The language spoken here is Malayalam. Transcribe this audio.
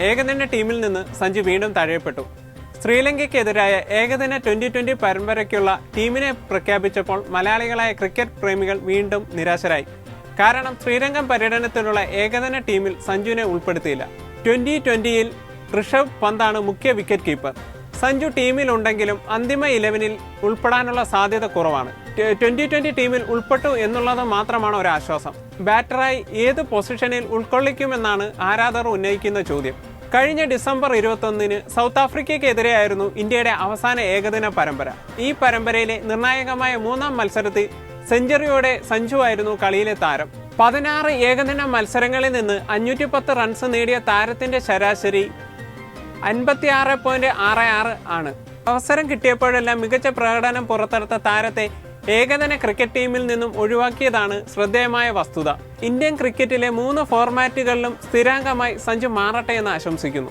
ഏകദിന ടീമിൽ നിന്ന് സഞ്ജു വീണ്ടും തഴയപ്പെട്ടു. ശ്രീലങ്കയ്ക്കെതിരായ ഏകദിന ട്വന്റി ട്വന്റി പരമ്പരയ്ക്കുള്ള ടീമിനെ പ്രഖ്യാപിച്ചപ്പോൾ മലയാളികളായ ക്രിക്കറ്റ് പ്രേമികൾ വീണ്ടും നിരാശരായി. കാരണം ശ്രീലങ്കൻ പര്യടനത്തിലുള്ള ഏകദിന ടീമിൽ സഞ്ജുവിനെ ഉൾപ്പെടുത്തിയില്ല. ട്വന്റി ട്വന്റിയിൽ ഋഷഭ് പന്താണ് മുഖ്യ വിക്കറ്റ് കീപ്പർ. സഞ്ജു ടീമിലുണ്ടെങ്കിലും അന്തിമ ഇലവനിൽ ഉൾപ്പെടാനുള്ള സാധ്യത കുറവാണ്. ട്വന്റി ട്വന്റി ടീമിൽ ഉൾപ്പെട്ടു എന്നുള്ളത് മാത്രമാണ് ഒരു ആശ്വാസം ബാറ്ററായി ഏത് പൊസിഷനിൽ ഉൾക്കൊള്ളിക്കുമെന്നാണ് ആരാധകർ ഉന്നയിക്കുന്ന ചോദ്യം. കഴിഞ്ഞ ഡിസംബർ ഇരുപത്തൊന്നിന് സൗത്ത് ആഫ്രിക്കയ്ക്കെതിരെയായിരുന്നു ഇന്ത്യയുടെ അവസാന ഏകദിന പരമ്പര. ഈ പരമ്പരയിലെ നിർണായകമായ മൂന്നാം മത്സരത്തിൽ സെഞ്ചുറിയോടെ സഞ്ജു ആയിരുന്നു കളിയിലെ താരം. പതിനാറ് ഏകദിന മത്സരങ്ങളിൽ നിന്ന് അഞ്ഞൂറ്റി പത്ത് റൺസ് നേടിയ താരത്തിന്റെ ശരാശരി അൻപത്തിയാറ് പോയിന്റ് ആറ് ആറ് ആണ്. അവസരം കിട്ടിയപ്പോഴെല്ലാം മികച്ച പ്രകടനം പുറത്തെടുത്ത താരത്തെ ഏകദിന ക്രിക്കറ്റ് ടീമിൽ നിന്നും ഒഴിവാക്കിയതാണ് ശ്രദ്ധേയമായ വസ്തുത. ഇന്ത്യൻ ക്രിക്കറ്റിലെ മൂന്ന് ഫോർമാറ്റുകളിലും സ്ഥിരാംഗമായി സഞ്ജു മാറട്ടെ എന്ന് ആശംസിക്കുന്നു.